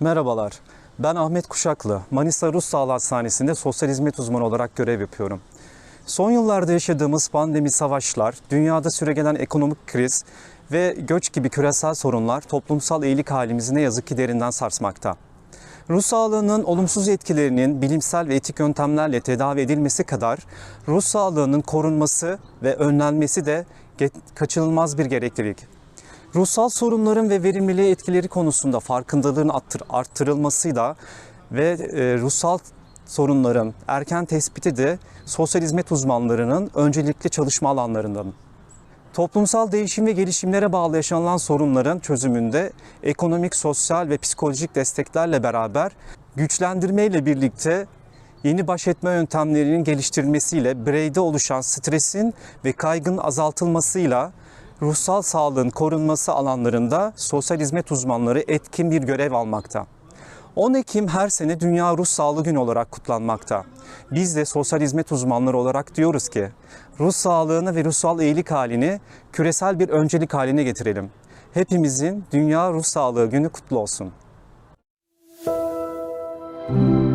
Merhabalar, ben Ahmet Kuşaklı. Manisa Rus Sağlığı Hastanesi'nde sosyal hizmet uzmanı olarak görev yapıyorum. Son yıllarda yaşadığımız pandemi, savaşlar, dünyada süregelen ekonomik kriz ve göç gibi küresel sorunlar toplumsal iyilik halimizi ne yazık ki derinden sarsmakta. Ruh sağlığının olumsuz etkilerinin bilimsel ve etik yöntemlerle tedavi edilmesi kadar ruh sağlığının korunması ve önlenmesi de kaçınılmaz bir gereklilik. Ruhsal sorunların ve verimliliğe etkileri konusunda farkındalığın arttır- arttırılmasıyla ve e, ruhsal sorunların erken tespiti de sosyal hizmet uzmanlarının öncelikli çalışma alanlarından. Toplumsal değişim ve gelişimlere bağlı yaşanılan sorunların çözümünde ekonomik, sosyal ve psikolojik desteklerle beraber güçlendirmeyle birlikte yeni baş etme yöntemlerinin geliştirilmesiyle bireyde oluşan stresin ve kaygının azaltılmasıyla ruhsal sağlığın korunması alanlarında sosyal hizmet uzmanları etkin bir görev almakta. 10 Ekim her sene Dünya Ruh Sağlığı Günü olarak kutlanmakta. Biz de sosyal hizmet uzmanları olarak diyoruz ki, ruh sağlığını ve ruhsal iyilik halini küresel bir öncelik haline getirelim. Hepimizin Dünya Ruh Sağlığı Günü kutlu olsun. Müzik